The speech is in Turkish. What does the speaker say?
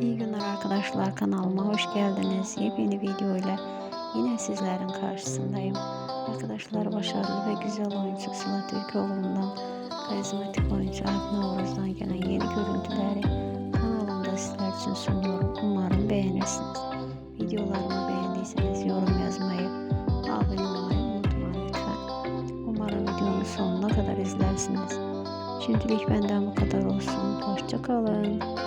İyi günler arkadaşlar kanalıma hoş geldiniz. Yepyeni video ile yine sizlerin karşısındayım. Arkadaşlar başarılı ve güzel oyuncu Sıla Türkoğlu'ndan karizmatik oyuncu Alp Navruz'dan gelen yeni görüntüleri kanalımda sizler için sunuyorum. Umarım beğenirsiniz. Videolarımı beğendiyseniz yorum yazmayı, abone olmayı unutmayın lütfen. Umarım videonun sonuna kadar izlersiniz. Şimdilik benden bu kadar olsun. Hoşçakalın.